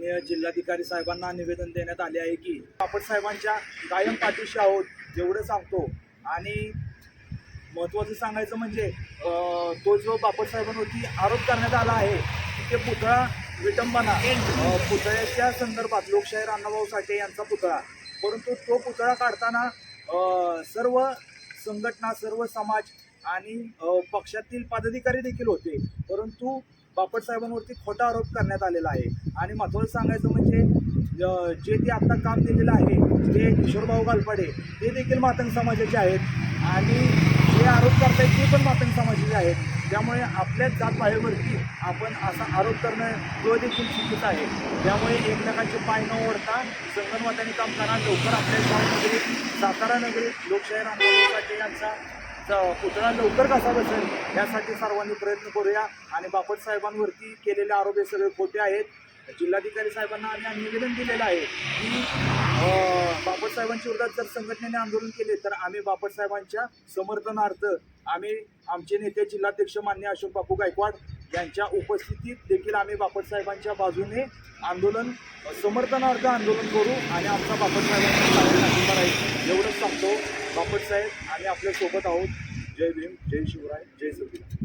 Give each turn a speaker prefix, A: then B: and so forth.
A: जिल्हाधिकारी साहेबांना निवेदन देण्यात आले आहे की आपण साहेबांच्या कायम पाठीशी आहोत जेवढं सांगतो. आणि महत्त्वाचं सांगायचं म्हणजे तो जो बापटसाहेबांवरती आरोप करण्यात आला आहे ते पुतळा विटंबना पुतळ्याच्या संदर्भात लोकशाहीर अण्णाभाऊ साठे यांचा पुतळा. परंतु तो पुतळा काढताना सर्व संघटना सर्व समाज आणि पक्षातील पदाधिकारी देखील होते. परंतु बापट साहेबांवरती खोटा आरोप करण्यात आलेला आहे. आणि महत्त्वाचं सांगायचं म्हणजे जे ते आत्ता काम दिलेलं आहे ते किशोरभाऊ गालपाडे ते देखील मातंग समाजाचे आहेत. आणि जे आरोप करतायत ते पण मातंग समाजाचे आहेत. त्यामुळे आपल्याच जात बाहेरवरती आपण असा आरोप करणं तो देखील चुकीचं आहे. त्यामुळे एकमेकांचे पाय न ओढता संगणमताने काम करा. लवकर आपल्या गावामध्ये सातारा नगरीत लोकशाहीर आंदोलनासाठी यांचा पुतळा लवकर कसा बसेल यासाठी सर्वांनी प्रयत्न करूया. आणि बापट साहेबांवरती केलेले आरोप हे सगळे खोटे आहेत. जिल्हाधिकारी साहेबांना आम्ही निवेदन दिलेलं आहे की बापट साहेबांच्या विरोधात जर संघटनेने आंदोलन केले तर आम्ही बापट साहेबांच्या समर्थनार्थ आम्ही आमचे नेते जिल्हाध्यक्ष मान्य अशोक बापू गायकवाड यांच्या उपस्थितीत देखील आम्ही बापट साहेबांच्या बाजूने आंदोलन समर्थनार्थ आंदोलन करू आणि आमचा बापट एवढंच सांगतो. बापट साहेब आम्ही आपल्यासोबत आहोत. जय भीम जय शिवराय जय सविता